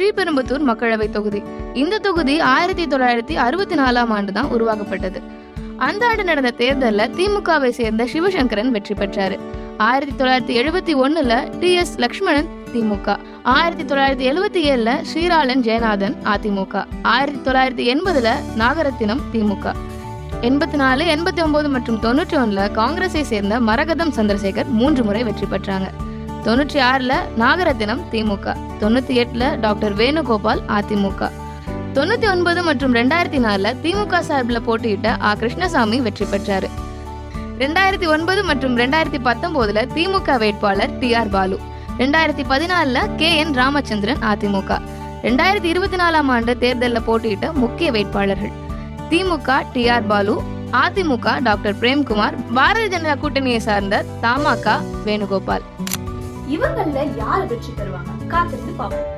ஸ்ரீபெரும்புத்தூர் மக்களவை தொகுதி. இந்த தொகுதி ஆயிரத்தி தொள்ளாயிரத்தி அறுபத்தி நாலாம் ஆண்டு தான் உருவாக்கப்பட்டது. அந்த ஆண்டு நடந்த தேர்தலில் திமுகவை சேர்ந்த சிவசங்கரன் வெற்றி பெற்றாரு. ஆயிரத்தி தொள்ளாயிரத்தி எழுபத்தி ஒண்ணுல டி எஸ் லக்ஷ்மணன் திமுக. ஆயிரத்தி தொள்ளாயிரத்தி எழுபத்தி ஏழுல ஸ்ரீராலன் ஜெயநாதன் அதிமுக. ஆயிரத்தி தொள்ளாயிரத்தி எண்பதுல நாகரத்தினம் திமுக. எண்பத்தி நாலு எண்பத்தி ஒன்பது மற்றும் தொண்ணூற்றி ஒன்றில் காங்கிரஸை சேர்ந்த மரகதம் சந்திரசேகர் மூன்று முறை வெற்றி பெற்றாங்க. தொண்ணூற்றி ஆறில் நாகரத்தினம் திமுக. தொண்ணூற்றி எட்டில் டாக்டர் வேணுகோபால் அதிமுக. தொண்ணூற்றி ஒன்பது மற்றும் ரெண்டாயிரத்தி நாலுல திமுக சார்பில் போட்டியிட்ட ஆ. கிருஷ்ணசாமி வெற்றி பெற்றார். ரெண்டாயிரத்தி ஒன்பது மற்றும் ரெண்டாயிரத்தி பத்தொம்போதில் திமுக வேட்பாளர் டி. ஆர். பாலு. ரெண்டாயிரத்தி பதினாலில் கே. என். ராமச்சந்திரன் அதிமுக. ரெண்டாயிரத்தி இருபத்தி நாலாம் ஆண்டு தேர்தலில் போட்டியிட்ட முக்கிய வேட்பாளர்கள் DMK T. R. Balu AIADMK doctor Premkumar Bharatiya Janata கூட்டணியை சார்ந்த தமாக வேணுகோபால். இவங்கள யாரு வெற்றி பெறுவாங்க காத்திருந்து பார்ப்போம்.